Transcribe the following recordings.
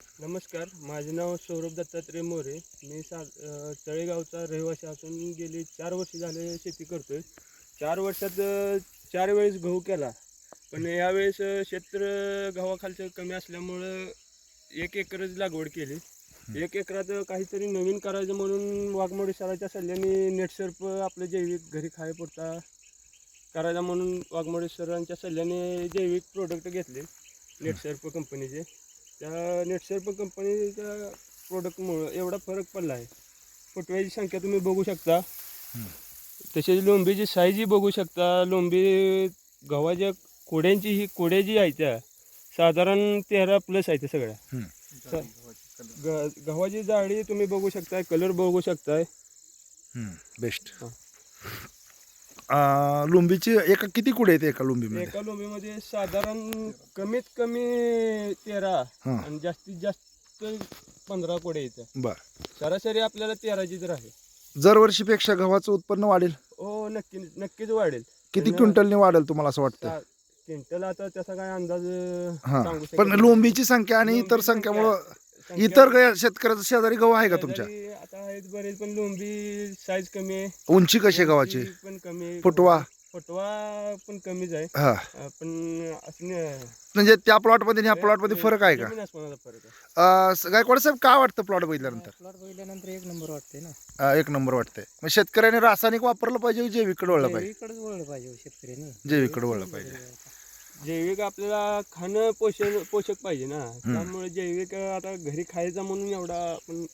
नमस्कार माझे नाव सौरभ दत्तात्रय मोरे. मी सा तळेगावचा रहिवासी असून गेली चार वर्ष झाले शेती करतोय. चार वर्षात चार वेळेस गहू केला. पण यावेळेस क्षेत्र गव्हाखालचं कमी असल्यामुळं एक एकरच लागवड केली. एक एकरात काहीतरी नवीन करायचं म्हणून वाघमोडी सराच्या सल्ल्याने नेटसर्प आपलं जैविक घरी खाय पुरता करायला म्हणून वाघमोडी सरांच्या सल्ल्याने जैविक प्रोडक्ट घेतले नेटसर्प कंपनीचे त्या नेटसर्प कंपनीच्या प्रोडक्टमुळं एवढा फरक पडला आहे फुटव्याची संख्या तुम्ही बघू शकता. तसेच लोंबीची साईजही बघू शकता. लोंबी गव्हाच्या कोड्यांची ही कोड्या जी आहे त्या साधारण तेरा प्लस आहे त्या सगळ्या. ग- गव्हाची जाडी तुम्ही बघू शकताय कलर बघू शकताय. बेस्ट लुंबीची एका किती कुडे आहेत एका लुंबीमध्ये? एका लोंबीमध्ये साधारण कमीत कमी तेरा हा. आणि जास्तीत जास्त पंधरा कोड्या येत्या बर. सरासरी आपल्याला तेराची तर आहे. दरवर्षीपेक्षा गव्हाचं उत्पन्न वाढेल? हो नक्की नक्कीच वाढेल. किती क्विंटलने वाढेल तुम्हाला असं वाटतं? सा- क्विंटल आता त्याचा काय अंदाज अं, हा. सांगू शकत पण नाही. लोंबीची संख्या आणि इतर लोंबीची संख्यामुळं संख्या- इतर ग- शेतकऱ्याचं शेजारी गहू आहे का तुमच्या? शेजारी बरेच पण लोंबी साईज कमी आहे. उंची कशी आहे गव्हाची? पण कमी आहे. फुटवा? फुटवा पण कमीच आहे. हा. अं, पण असं नाही- म्हणजे त्या प्लॉटमध्ये आणि ह्या प्लॉटमध्ये फरक आहे का? आसमानाचा फरक आहे. अं, स- गायकवाड साहेब काय वाटतं प्लॉट बघितल्यानंतर? प्लॉट बघितल्यानंतर एक नंबर वाटते ना. अं, एक नंबर वाटतंय. मग शेतकऱ्याने रासायनिक वापरलं पाहिजे की जैविककडे वळलं पाहिजे? इकडेच वळलं पाहिजे शेतकऱ्यांनी. जैविककडे वळलं पाहिजे. जैविक आपल्याला खाणं पोषण पोषक पाहिजे ना. त्यामुळे जैविक आता घरी खायचा म्हणून एवढा आपण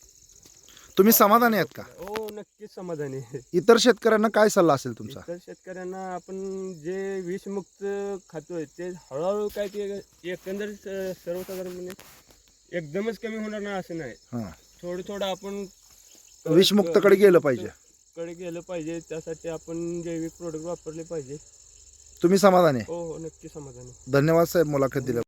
तुम्ही समाधानी आहेत का? हो नक्कीच समाधानी. आहे. इतर शेतकऱ्यांना काय सल्ला असेल तुमचा? इतर शेतकऱ्यांना आपण जे विषमुक्त खातोय ते हळूहळू काय ते एकंदरीत सर्वसाधारणपणे एकदमच कमी होणार ना असं नाही. थोडं थोडं आपण विषमुक्तकडे गेलं पाहिजे. कडे गेलं पाहिजे त्यासाठी आपण जैविक प्रोडक्ट वापरले पाहिजे. तुम्ही समाधानी आहे? हो हो नक्की समाधानी धन्यवाद साहेब मुलाखत दिल्या